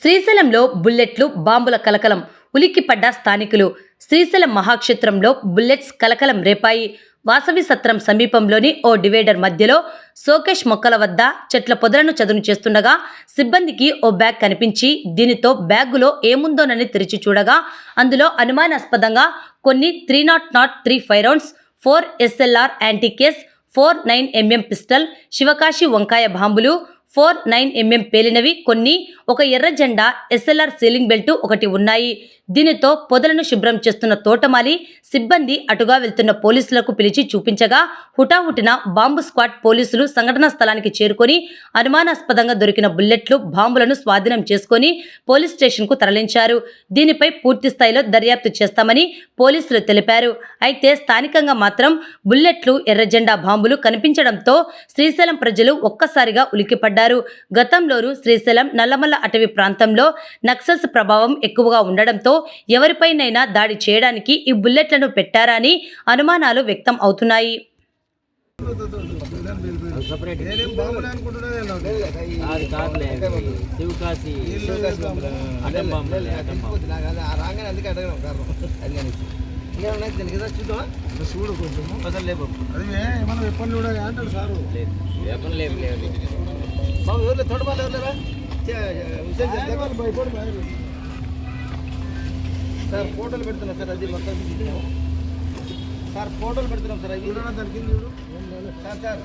శ్రీశైలంలో బుల్లెట్లు బాంబుల కలకలం ఉలిక్కిపడ్డ స్థానికులు. శ్రీశైలం మహాక్షేత్రంలో బుల్లెట్స్ కలకలం రేపాయి. వాసవి సత్రం సమీపంలోని ఓ డివైడర్ మధ్యలో సోకేష్ మొక్కల వద్ద చెట్ల పొదలను చదును చేస్తుండగా సిబ్బందికి ఓ బ్యాగ్ కనిపించి దీనితో బ్యాగులో ఏముందోనని తెరిచి చూడగా అందులో అనుమానాస్పదంగా కొన్ని three nought nought three five rounds four SLR anti case four nine MM pistol Sivakasi వంకాయ బాంబులు ఫోర్ నైన్ ఎంఎం పేలినవి కొన్ని ఒక ఎర్ర జెండా ఎస్ఎల్ఆర్ సీలింగ్ బెల్ట్ ఒకటి ఉన్నాయి. దీనితో పొదలను శుభ్రం చేస్తున్న తోటమాలి సిబ్బంది అటుగా వెళ్తున్న పోలీసులకు పిలిచి చూపించగా హుటాహుటిన బాంబు స్క్వాడ్ పోలీసులు సంఘటనా స్థలానికి చేరుకొని అనుమానాస్పదంగా దొరికిన బుల్లెట్లు బాంబులను స్వాధీనం చేసుకొని పోలీస్ స్టేషన్కు తరలించారు. దీనిపై పూర్తి స్థాయిలో దర్యాప్తు చేస్తామని పోలీసులు తెలిపారు. అయితే స్థానికంగా మాత్రం బుల్లెట్లు ఎర్రజెండా బాంబులు కనిపించడంతో శ్రీశైలం ప్రజలు ఒక్కసారిగా ఉలిక్కిపడ్డారు. గతంలోనూ శ్రీశైలం నల్లమల్ల అటవీ ప్రాంతంలో నక్సల్స్ ప్రభావం ఎక్కువగా ఉండడంతో ఎవరిపైనైనా దాడి చేయడానికి ఈ బుల్లెట్లను పెట్టారా అని అనుమానాలు వ్యక్తం అవుతున్నాయి అది అది చూడు కొంచెము అసలు లేవు అది ఏ- మనం ఎప్పటి కూడా అంటాడు సారు లేదు వేపన లేవు లేవు బాబు ఎవరు తోట వాళ్ళు భయపడి. సార్ ఫోటోలు పెడుతున్నాం సార్ అది మొత్తం సార్ ఫోటోలు పెడుతున్నాం సార్ అవి సార్ సార్.